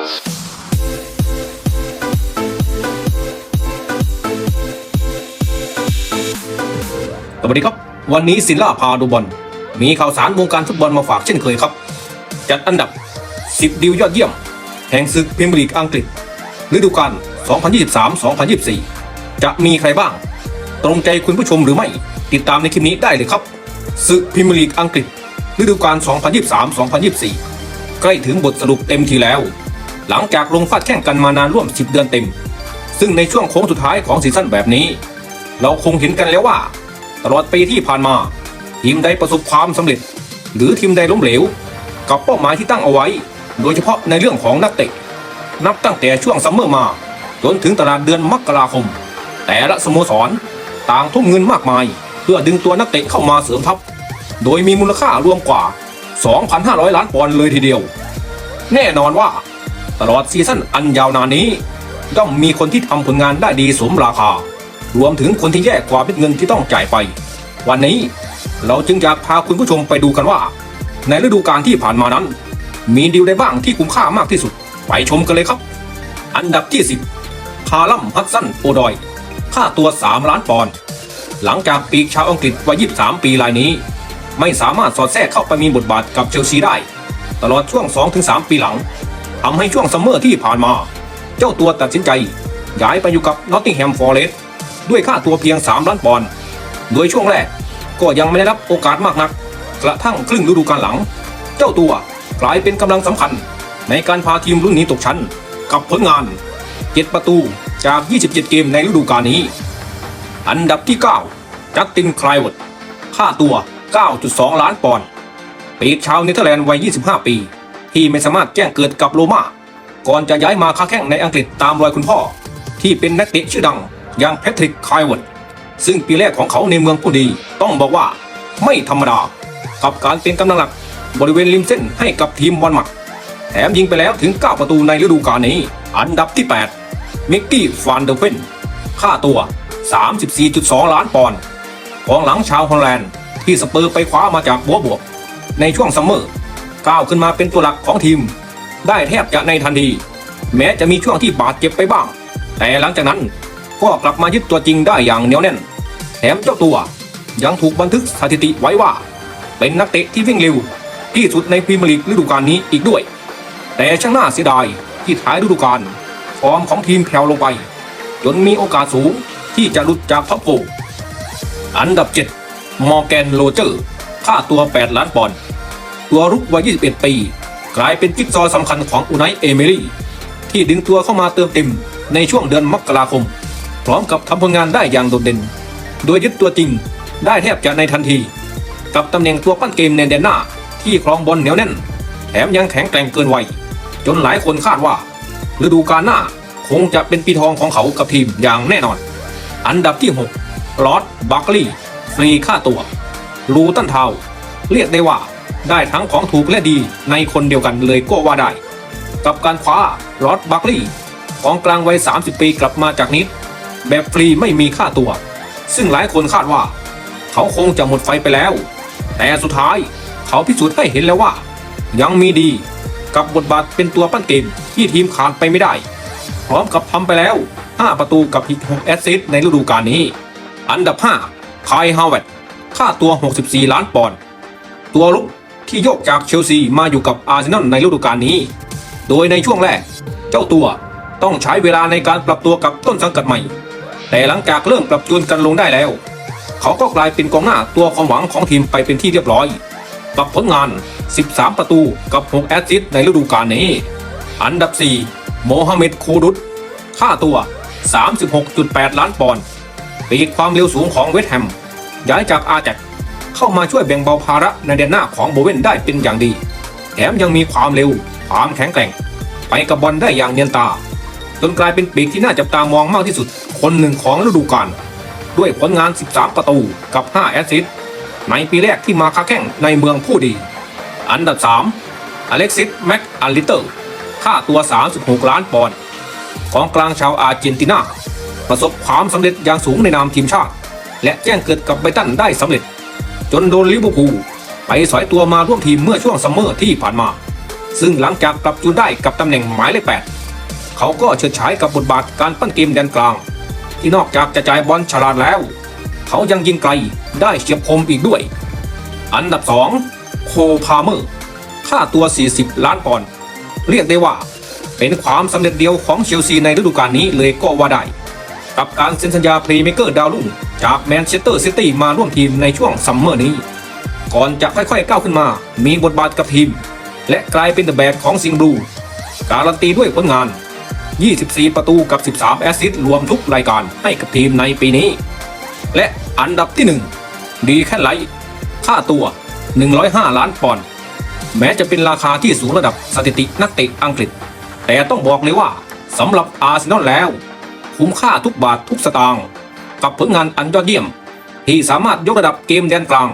สวัสดีครับ วันนี้ศิลาพาดูบอล มีข่าวสารวงการฟุตบอลมาฝากเช่นเคยครับ จัดอันดับ 10 ดิวยอดเยี่ยม แห่งศึกพรีเมียร์ลีกอังกฤษฤดูกาล 2023-2024 จะมีใครบ้าง ตรงใจคุณผู้ชมหรือไม่ ติดตามในคลิปนี้ได้เลยครับศึกพรีเมียร์ลีกอังกฤษฤดูกาล 2023-2024 ใกล้ถึงบทสรุปเต็มทีแล้ว หลังจากลงฟาดแข่งกันมานานร่วม 10 เดือนเต็ม ซึ่งในช่วงโค้งสุดท้ายของซีซั่นแบบนี้ เราคงเห็นกันแล้วว่า ตลอดปีที่ผ่านมา ทีมใดประสบความสำเร็จ หรือทีมใดล้มเหลว กับเป้าหมายที่ตั้งเอาไว้ โดยเฉพาะในเรื่องของนักเตะ นับตั้งแต่ช่วงซัมเมอร์มา จนถึงตลาดเดือนมกราคม แต่ละสโมสรต่างทุ่มเงินมากมาย เพื่อดึงตัวนักเตะเข้ามาเสริมทัพ โดยมีมูลค่ารวมกว่า 2,500 ล้านปอนด์เลยทีเดียว แน่นอนว่า ตลอดซีซั่นอันยาวนานนี้ย่อมมีคนที่ทำผลงานได้ดีสมราคา รวมถึงคนที่แย่กว่าเม็ดเงินที่ต้องจ่ายไป วันนี้เราจึงอยากพาคุณผู้ชมไปดูกันว่า ในฤดูกาลที่ผ่านมานั้น มีดีลใดบ้างที่คุ้มค่ามากที่สุด ไปชมกันเลยครับ อันดับที่ 10 คาลัมฮัตสันโอดอย ค่าตัว 3 ล้านปอนด์หลังจากปีกชาวอังกฤษวัย 23 ปีรายนี้ ไม่สามารถสอดแทรกเข้าไปมีบทบาทกับเชลซีได้ ตลอดช่วง 2-3 ปีหลัง ทำให้ช่วงซัมเมอร์ที่ผ่านมา เจ้าตัวตัดสินใจย้ายไปอยู่กับนอตติงแฮมฟอร์เรสด้วยค่าตัวเพียง 3 ล้านปอนด์ โดยช่วงแรกก็ยังไม่ได้รับโอกาสมากนัก กระทั่งครึ่งฤดูกาลหลัง เจ้าตัวกลายเป็นกำลังสำคัญ ในการพาทีมรุ่นนี้ตกชั้น กับผลงาน 7 ประตูจาก 27 เกมในฤดูกาลนี้ อันดับที่ 9 จัสตินไคลเวิร์ดค่าตัว 9.2 ล้านปอนด์ปีกชาวเนเธอร์แลนด์วัย 25 ปี ที่ไม่สามารถแจ้งเกิดกับโรม่าก่อนจะย้ายมาค้าแข่งในอังกฤษตามรอยคุณพ่อ ที่เป็นนักเตะชื่อดังอย่างแพทริกไคลเวิร์ดซึ่งปีแรกของเขาในเมืองผู้ดี ต้องบอกว่าไม่ธรรมดา กับการเป็นกำลังหลักบริเวณริมเส้นให้กับทีมบอลหมัดแถมยิงไปแล้วถึง 9 ประตูในฤดูกาลนี้ อันดับที่ 8 มิกกี้ฟานเดอร์เฟนค่าตัว 34.2 ล้านปอนด์กองหลังชาวฮอลแลนด์ที่สเปอร์ไปคว้ามาจากบัวบวก ในช่วงซัมเมอร์ ก้าวขึ้นมาเป็นตัวหลักของทีม ได้แทบจะในทันที แม้จะมีช่วงที่บาดเจ็บไปบ้าง แต่หลังจากนั้นก็กลับมายึดตัวจริงได้อย่างเหนียวแน่น แถมเจ้าตัวยังถูกบันทึกสถิติไว้ว่า เป็นนักเตะที่วิ่งเร็วที่สุดในพรีเมียร์ลีกฤดูกาลนี้อีกด้วย แต่ช่างน่าเสียดายที่ท้ายฤดูกาลฟอร์มของทีมแผ่วลงไป จนมีโอกาสสูงที่จะหลุดจากท็อปโฟร์อันดับ 7 มอร์แกนโรเจอร์ ค่าตัว 8 ล้านปอนด์ ตัวรุกวัย 21 ปี กลายเป็นจิ๊กซอว์สำคัญของอุไนเอเมรี่ ที่ดึงตัวเข้ามาเติมเต็มในช่วงเดือนมกราคม พร้อมกับทำผลงานได้อย่างโดดเด่น โดยยึดตัวจริงได้แทบจะในทันที กับตำแหน่งตัวปั้นเกมในแดนหน้าที่ครองบอลเหนียวแน่น แถมยังแข็งแกร่งเกินวัยจนหลายคนคาดว่า ฤดูกาลหน้าคงจะเป็นปีทองของเขากับทีมอย่างแน่นอน อันดับที่ 6 ลอร์ดบัคลีย์ฟรีค่าตัวลูตันทาวเรียกได้ว่า ได้ทั้งของถูกและดีในคนเดียวกันเลยก็ว่าได้ กับการคว้าลอร์ดบัคลีย์ของกลางวัย 30 ปีกลับมาจากนิด แบบฟรีไม่มีค่าตัว ซึ่งหลายคนคาดว่า เขาคงจะหมดไฟไปแล้ว แต่สุดท้ายเขาพิสูจน์ให้เห็นแล้วว่า ยังมีดีกับบทบาทเป็นตัวปั้นเกมที่ทีมขาดไปไม่ได้ พร้อมกับทำไปแล้ว 5 ประตูกับอีก6แอสซิสต์ในฤดูกาลนี้ อันดับ5ไคฮาวเวตค่าตัว 64 ล้านปอนด์ตัวลุก ที่โยกจากเชลซีมาอยู่กับอาร์เซนอลในฤดูกาลนี้ โดยในช่วงแรก เจ้าตัวต้องใช้เวลาในการปรับตัวกับต้นสังกัดใหม่ แต่หลังจากเริ่มปรับจูนกันลงได้แล้ว เขาก็กลายเป็นกองหน้าตัวความหวังของทีมไปเป็นที่เรียบร้อยกับผลงาน 13 ประตูกับ 6 แอสซิสต์ในฤดูกาลนี้ อันดับ 4 โมฮัมเหม็ด คูดุต ค่าตัว 36.8 ล้านปอนด์ปีกความเร็วสูงของเวสต์แฮม ย้ายจากอาแจ็ค เข้ามาช่วยแบ่งเบาภาระในแดนหน้าของโบเวนได้เป็นอย่างดี แถมยังมีความเร็ว ความแข็งแกร่ง ไปกับบอลได้อย่างเนียนตา จนกลายเป็นปีกที่น่าจับตามองมากที่สุด คนหนึ่งของฤดูกาลด้วยผลงาน 13 ประตูกับ 5 แอสซิสต์ในปีแรกที่มาค้าแข่งในเมืองผู้ดี อันดับ 3 อเล็กซิส แม็กอัลลิเตอร์ ค่าตัว 36 ล้านปอนด์ของกลางชาวอาร์เจนตินา ประสบความสำเร็จอย่างสูงในนามทีมชาติ และแจ้งเกิดกับไบตันได้สำเร็จ จนโดนลิเวอร์พูลไปสอยตัวมาร่วมทีมเมื่อช่วงซัมเมอร์ที่ผ่านมา ซึ่งหลังจากปรับจูนได้กับตำแหน่งหมายเลข8เขาก็เฉิดฉายกับบทบาทการปั้นเกมแดนกลาง ที่นอกจากจะจ่ายบอลฉลาดแล้ว เขายังยิงไกลได้เฉียบคมอีกด้วย อันดับ 2 โคพาเมอร์ค่าตัว 40 ล้านปอนด์เรียกได้ว่าเป็นความสำเร็จเดียวของเชลซีในฤดูกาลนี้เลยก็ว่าได้ กับการเซ็นสัญญาเพลย์เมเกอร์ดาวรุ่ง จากแมนเชสเตอร์ซิตี้มาร่วมทีมในช่วงซัมเมอร์นี้ ก่อนจะค่อยๆก้าวขึ้นมา มีบทบาทกับทีม และกลายเป็นเดอะแบกของซิงบลู การันตีด้วยผลงาน 24 ประตูกับ 13 แอสซิสต์รวมทุกรายการให้กับทีมในปีนี้ และอันดับที่ 1 ดีแค่ไหลค่าตัว 105 ล้านปอนด์แม้จะเป็นราคาที่สูงระดับสถิตินักเตะอังกฤษ แต่ต้องบอกเลยว่าสำหรับอาร์เซนอลแล้ว คุ้มค่าทุกบาททุกสตางค์ กับผลงานอันยอดเยี่ยม ที่สามารถยกระดับเกมแดนกลาง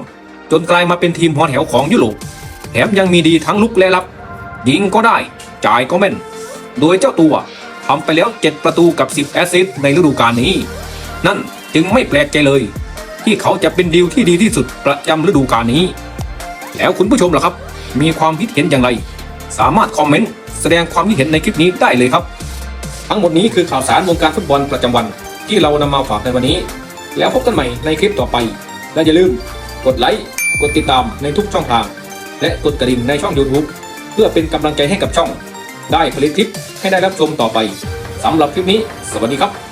จนกลายมาเป็นทีมหัวแถวของยุโรปแถมยังมีดีทั้งลุกและรับ ยิงก็ได้ จ่ายก็แม่น โดยเจ้าตัวทำไปแล้ว 7 ประตูกับ 10 แอสซิสต์ในฤดูกาลนี้ นั่นจึงไม่แปลกใจเลย ที่เขาจะเป็นดีลที่ดีที่สุดประจำฤดูกาลนี้ แล้วคุณผู้ชมล่ะครับ มีความคิดเห็นอย่างไร สามารถคอมเมนต์แสดงความคิดเห็นในคลิปนี้ได้เลยครับ ทั้งหมดนี้คือข่าวสารวงการฟุตบอลประจำวัน ที่เรานำมาฝากในวันนี้ แล้วพบกันใหม่ในคลิปต่อไป และอย่าลืมกดไลค์กดติดตามในทุกช่องทาง และกดกระดิ่งในช่อง YouTube เพื่อเป็นกำลังใจให้กับช่อง ได้ผลิตคลิปให้ได้รับชมต่อไปสำหรับคลิปนี้ สวัสดีครับ